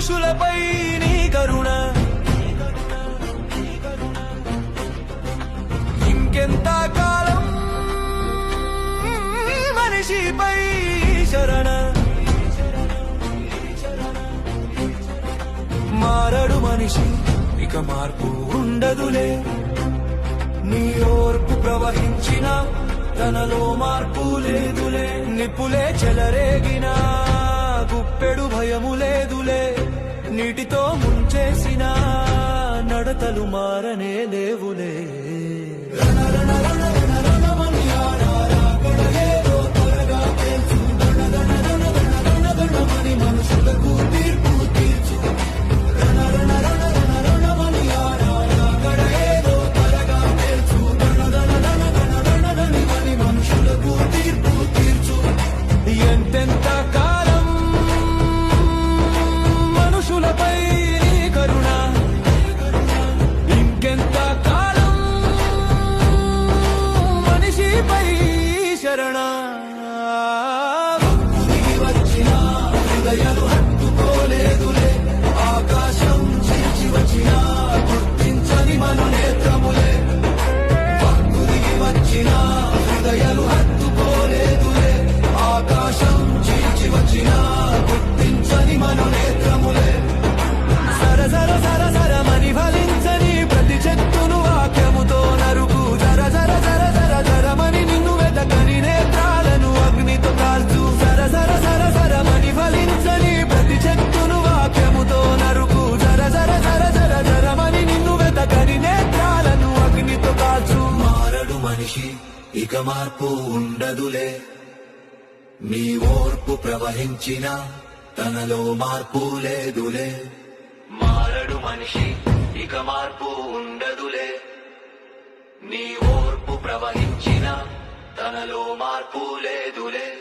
మనుషులపై నీ కరుణ. ఇంకెంత కాలం మనిషిపై శరణ. మారడు మనిషి ఇక మార్పు ఉండదులే. నీ ఓర్పు ప్రవహించిన తనలో మార్పు లేదులే. నిప్పులే చెలరేగిన గుప్పెడు భయము లేదులే. నీటితో ముంచేసిన నడతలు మారనే లేవులే. శరణ. భక్తుడికి వచ్చిన మనిషి ఇక మార్పు ఉండదులే. నీ ఓర్పు ప్రవహించిన తనలో మార్పు లేదులే. మారడు మనిషి ఇక మార్పు ఉండదులే. నీ ఓర్పు ప్రవహించిన తనలో మార్పు లేదులే.